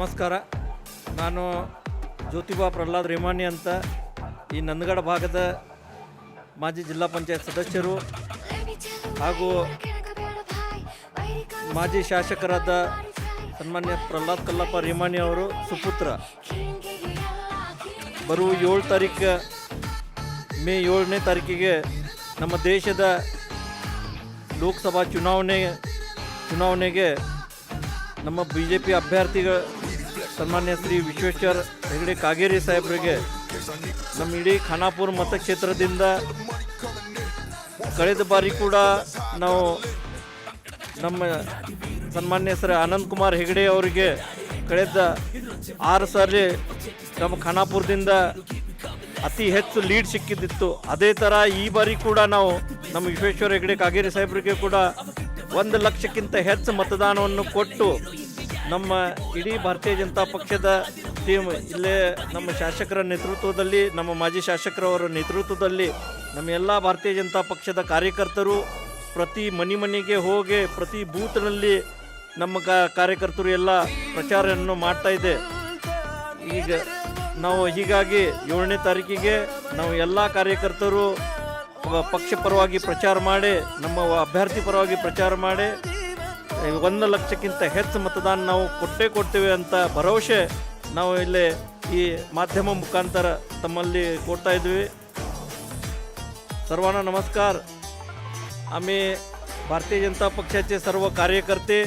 ನಮಸ್ಕಾರ. ನಾನು ಜ್ಯೋತಿಬಾ ಪ್ರಹ್ಲಾದ್ ರೇಮಾನಿ ಅಂತ ಈ ನಂದಗಡ ಭಾಗದ ಮಾಜಿ ಜಿಲ್ಲಾ ಪಂಚಾಯತ್ ಸದಸ್ಯರು ಹಾಗೂ ಮಾಜಿ ಶಾಸಕರಾದ ಸನ್ಮಾನ್ಯ ಪ್ರಹ್ಲಾದ್ ಕಲ್ಲಪ್ಪ ರೇಮಾನಿ ಅವರು ಸುಪುತ್ರ. ಬರುವ ಏಳು ತಾರೀಕು ಮೇ ಏಳನೇ ತಾರೀಕಿಗೆ ನಮ್ಮ ದೇಶದ ಲೋಕಸಭಾ ಚುನಾವಣೆ, ಚುನಾವಣೆಗೆ ನಮ್ಮ ಬಿ ಜೆ ಪಿ ಅಭ್ಯರ್ಥಿಗಳ ಸನ್ಮಾನ್ಯ ಶ್ರೀ ವಿಶ್ವೇಶ್ವರ ಹೆಗಡೆ ಕಾಗೇರಿ ಸಾಹೇಬರಿಗೆ ನಮ್ಮ ಇಡೀ ಖಾನಾಪುರ ಮತಕ್ಷೇತ್ರದಿಂದ ಕಳೆದ ಬಾರಿ ಕೂಡ ನಾವು ನಮ್ಮ ಸನ್ಮಾನ್ಯ ಸರ್ ಆನಂದ್ ಕುಮಾರ್ ಹೆಗಡೆ ಅವರಿಗೆ ಕಳೆದ ಆರು ಸಾರಿ ನಮ್ಮ ಖಾನಾಪುರದಿಂದ ಅತಿ ಹೆಚ್ಚು ಲೀಡ್ ಸಿಕ್ಕಿದ್ದಿತ್ತು. ಅದೇ ಥರ ಈ ಬಾರಿ ಕೂಡ ನಾವು ನಮ್ಮ ವಿಶ್ವೇಶ್ವರ ಹೆಗಡೆ ಕಾಗೇರಿ ಸಾಹೇಬರಿಗೆ ಕೂಡ ಒಂದು ಲಕ್ಷಕ್ಕಿಂತ ಹೆಚ್ಚು ಮತದಾನವನ್ನು ಕೊಟ್ಟು ನಮ್ಮ ಇಡೀ ಭಾರತೀಯ ಜನತಾ ಪಕ್ಷದ ಟೀಮ್ ಇಲ್ಲೇ ನಮ್ಮ ಶಾಸಕರ ನೇತೃತ್ವದಲ್ಲಿ, ನಮ್ಮ ಮಾಜಿ ಶಾಸಕರವರ ನೇತೃತ್ವದಲ್ಲಿ ನಮ್ಮ ಎಲ್ಲ ಭಾರತೀಯ ಜನತಾ ಪಕ್ಷದ ಕಾರ್ಯಕರ್ತರು ಪ್ರತಿ ಮನೆ ಮನೆಗೆ ಹೋಗಿ, ಪ್ರತಿ ಬೂತ್ನಲ್ಲಿ ನಮ್ಮ ಕಾರ್ಯಕರ್ತರು ಎಲ್ಲ ಪ್ರಚಾರವನ್ನು ಮಾಡ್ತಾ ಇದೆ. ಈಗ ನಾವು ಹೀಗಾಗಿ ಏಳನೇ ತಾರೀಕಿಗೆ ನಾವು ಎಲ್ಲ ಕಾರ್ಯಕರ್ತರು ಪಕ್ಷ ಪರವಾಗಿ ಪ್ರಚಾರ ಮಾಡಿ, ನಮ್ಮ ಅಭ್ಯರ್ಥಿ ಪರವಾಗಿ ಪ್ರಚಾರ ಮಾಡಿ ಒಂದು ಲಕ್ಷಕ್ಕಿಂತ ಹೆಚ್ಚು ಮತದಾನ ನಾವು ಕೊಟ್ಟೇ ಕೊಡ್ತೇವೆ ಅಂತ ಭರವಸೆ ನಾವು ಇಲ್ಲಿ ಈ ಮಾಧ್ಯಮ मुखांतर तम्मली ಕೊಡ್ತಾ ಇದ್ವಿ सर्वांना नमस्कार आम्ही भारतीय जनता पक्षाचे सर्व कार्यकर्ते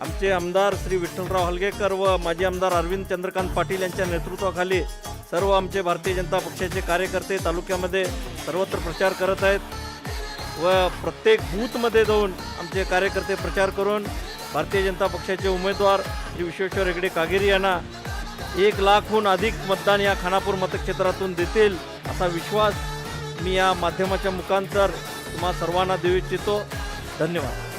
आमचे आमदार श्री विठ्ठलराव हलगेकर व माजी आमदार अरविंद चंद्रकांत पाटील यांच्या नेतृत्वाखाली सर्व आमचे भारतीय जनता पक्षाचे कार्यकर्ते तालुक्यामध्ये सर्वत्र प्रचार करत आहेत व प्रत्येक बूथमध्ये जाऊन आमचे कार्यकर्ते प्रचार करून भारतीय जनता पक्षाचे उमेदवार श्री विश्वेश्वर हेगडे कागेरी यांना एक लाखहून अधिक मतदान या खानापूर मतक्षेत्रातून देतील असा विश्वास मी या माध्यमाच्या मुखांतर तुम्हा सर्वांना देऊ इच्छितो. धन्यवाद.